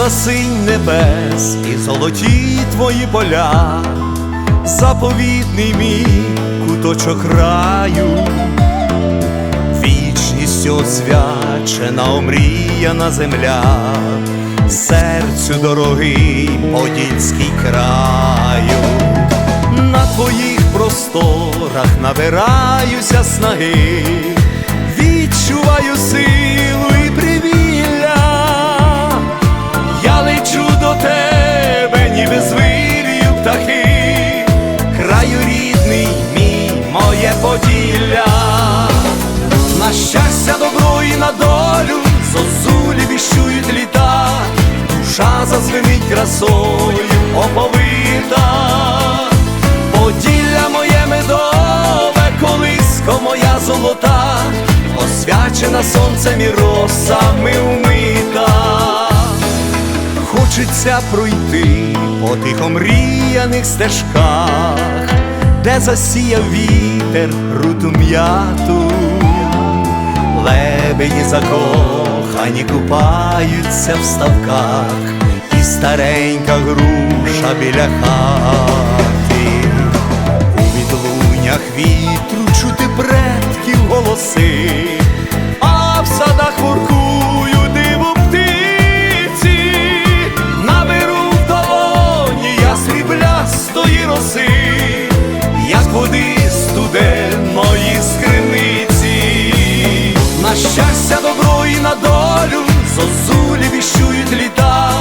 світла синь небес і золоті твої поля, заповідний мій куточок раю, вічністю освячена, омріяна земля, серцю дорогий подільський краю, на твоїх просторах набираюся снаги, відчуваю силу поділля, на щастя, добро і на долю, зозулі віщують літа, душа зазвенить красою оповита, поділля моє медове, колиско моя золота, освячена сонцем і росами умита. Хочеться пройти по тих омріяних стежках, де засіяв вітер руту м'яту, лебеді закохані купаються в ставках, і старенька груша біля хати, у відлунях вітру чути предків голоси, студеної скриниці, на щастя, добро і на долю, зозулі віщують літа,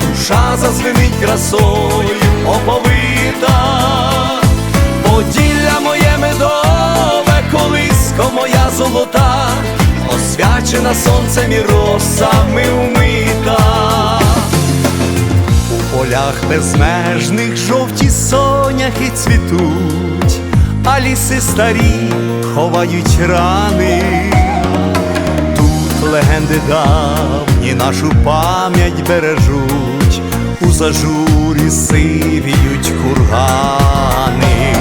душа зазвенить красою оповита, поділля моє медове, колиско моя золота, освячена сонцем і росами умита. У полях безмежних жовті соняхи цвітуть, а ліси старі ховають рани. Тут легенди давні нашу пам'ять бережуть, у зажурі сивіють кургани.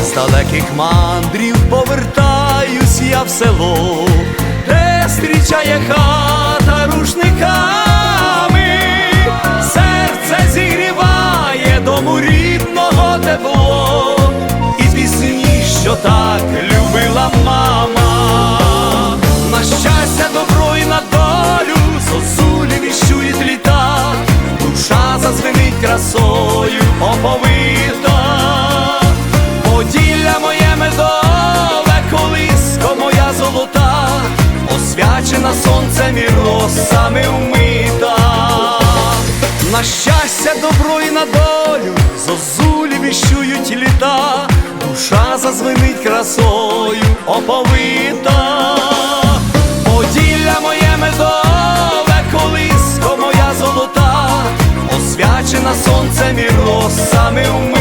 Із далеких мандрів повертаюсь я в село, де зустрічає хата рушниками, сонцем і росами умита. На щастя, добро і на долю, зозулі віщують літа, душа зазвенить красою оповита. Поділля моє медове, колиско моя золота, освячена сонцем і росами умита.